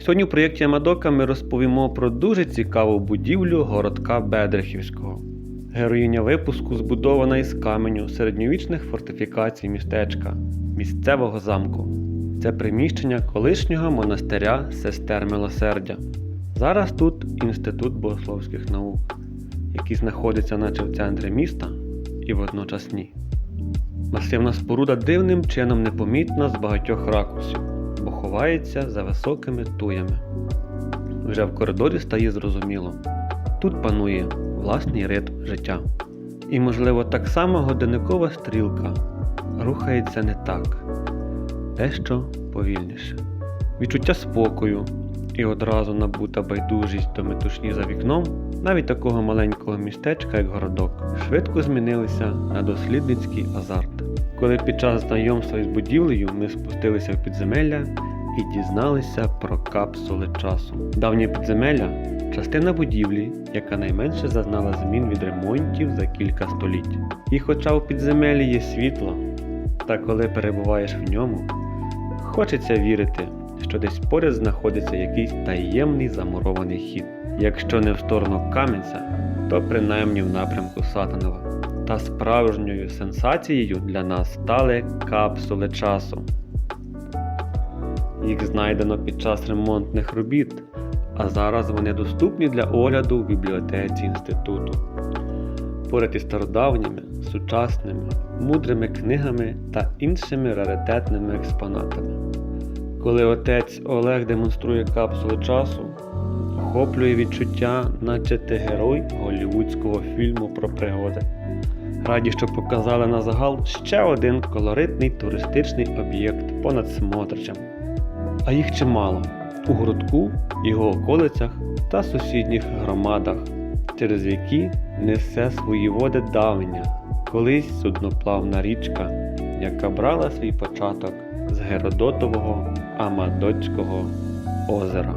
Сьогодні в проєкті Амадока ми розповімо про дуже цікаву будівлю городка Бедрихівського. Героїня випуску збудована із каменю середньовічних фортифікацій містечка, місцевого замку. Це приміщення колишнього монастиря сестер Милосердя. Зараз тут Інститут богословських наук, який знаходиться наче в центрі міста і водночас ні. Масивна споруда дивним чином непомітна з багатьох ракурсів, ховається за високими туями. Вже в коридорі стає зрозуміло. Тут панує власний ритм життя. І, можливо, так само годинникова стрілка рухається не так, дещо повільніше. Відчуття спокою і одразу набута байдужість до метушні за вікном, навіть такого маленького містечка, як городок, швидко змінилися на дослідницький азарт. Коли під час знайомства із будівлею ми спустилися в підземелля і дізналися про капсули часу. Давнє підземелля частина будівлі, яка найменше зазнала змін від ремонтів за кілька століть. І хоча у підземеллі є світло, та коли перебуваєш в ньому, хочеться вірити, що десь поряд знаходиться якийсь таємний замурований хід. Якщо не в сторону Кам'янця, то принаймні в напрямку Сатанова. Та справжньою сенсацією для нас стали капсули часу. Їх знайдено під час ремонтних робіт, а зараз вони доступні для огляду в бібліотеці інституту. Поряд із стародавніми, сучасними, мудрими книгами та іншими раритетними експонатами. Коли отець Олег демонструє капсулу часу, охоплює відчуття, наче ти герой голівудського фільму про пригоди. Раді, що показали на загал ще один колоритний туристичний об'єкт понад Смотричем. А їх чимало у городку, його околицях та сусідніх громадах, через які несе свої води давня, колись судноплавна річка, яка брала свій початок з Геродотового Амадоцького озера.